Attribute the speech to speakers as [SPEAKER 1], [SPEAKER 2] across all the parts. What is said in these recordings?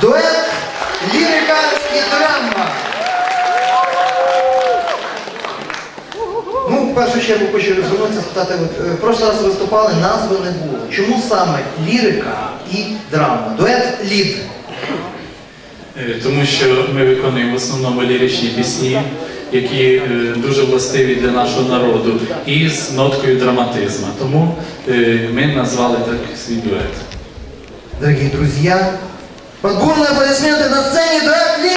[SPEAKER 1] Дует, лірика і драма. Ну, в першу чергу хочу звернутися, спитати, е, в прошлий раз виступали, назви не було. Чому саме лірика і драма? Дует лід.
[SPEAKER 2] Е, Тому що ми виконуємо в основному ліричні пісні, які е, дуже властиві для нашого народу, і з ноткою драматизму. Тому ми назвали так свій дует.
[SPEAKER 1] Дорогие друзья, под бурные аплодисменты на сцене дуэт лид.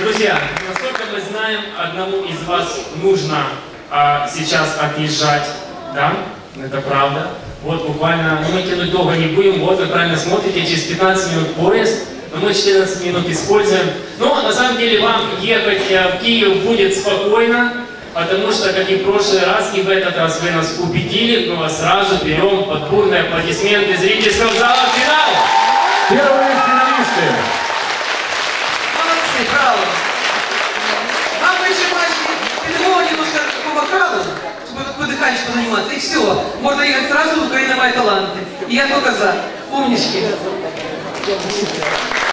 [SPEAKER 3] Друзья, насколько мы знаем, одному из вас нужно а, сейчас отъезжать, да? Это правда. Вот буквально, ну, мы тянуть долго не будем, вот вы правильно смотрите, через 15 минут поезд, но мы 14 минут используем. Но на самом деле вам ехать э, в Киев будет спокойно, потому что, как и в прошлый раз, и в этот раз вы нас убедили, мы вас сразу берем под бурные аплодисменты зрительского зала в финал.
[SPEAKER 2] Первые фіналісти.
[SPEAKER 4] Молодцы, браво. Позаниматься, и все. Можно ехать сразу в Украина мои таланты. И я только за. Умнички.